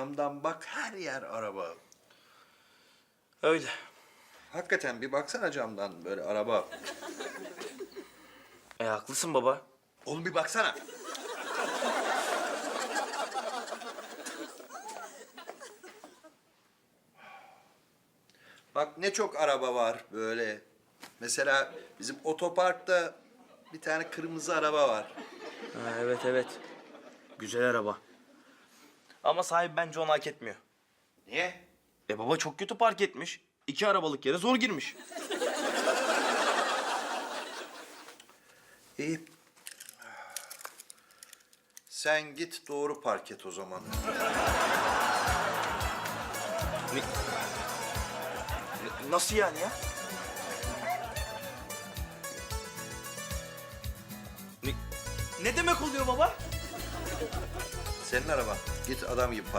Camdan bak her yer araba. Öyle. Hakikaten bir baksana camdan böyle araba. E haklısın baba. Oğlum bir baksana. Bak ne çok araba var böyle. Mesela bizim otoparkta bir tane kırmızı araba var. Ha, evet evet. Güzel araba. Ama sahibi bence onu hak etmiyor. Niye? E baba çok kötü park etmiş. İki arabalık yere zor girmiş. İyi. Sen git doğru park et o zaman. Ne- ne- Nasıl yani ya? Ne, ne demek oluyor baba? Senin araban. Git adam gibi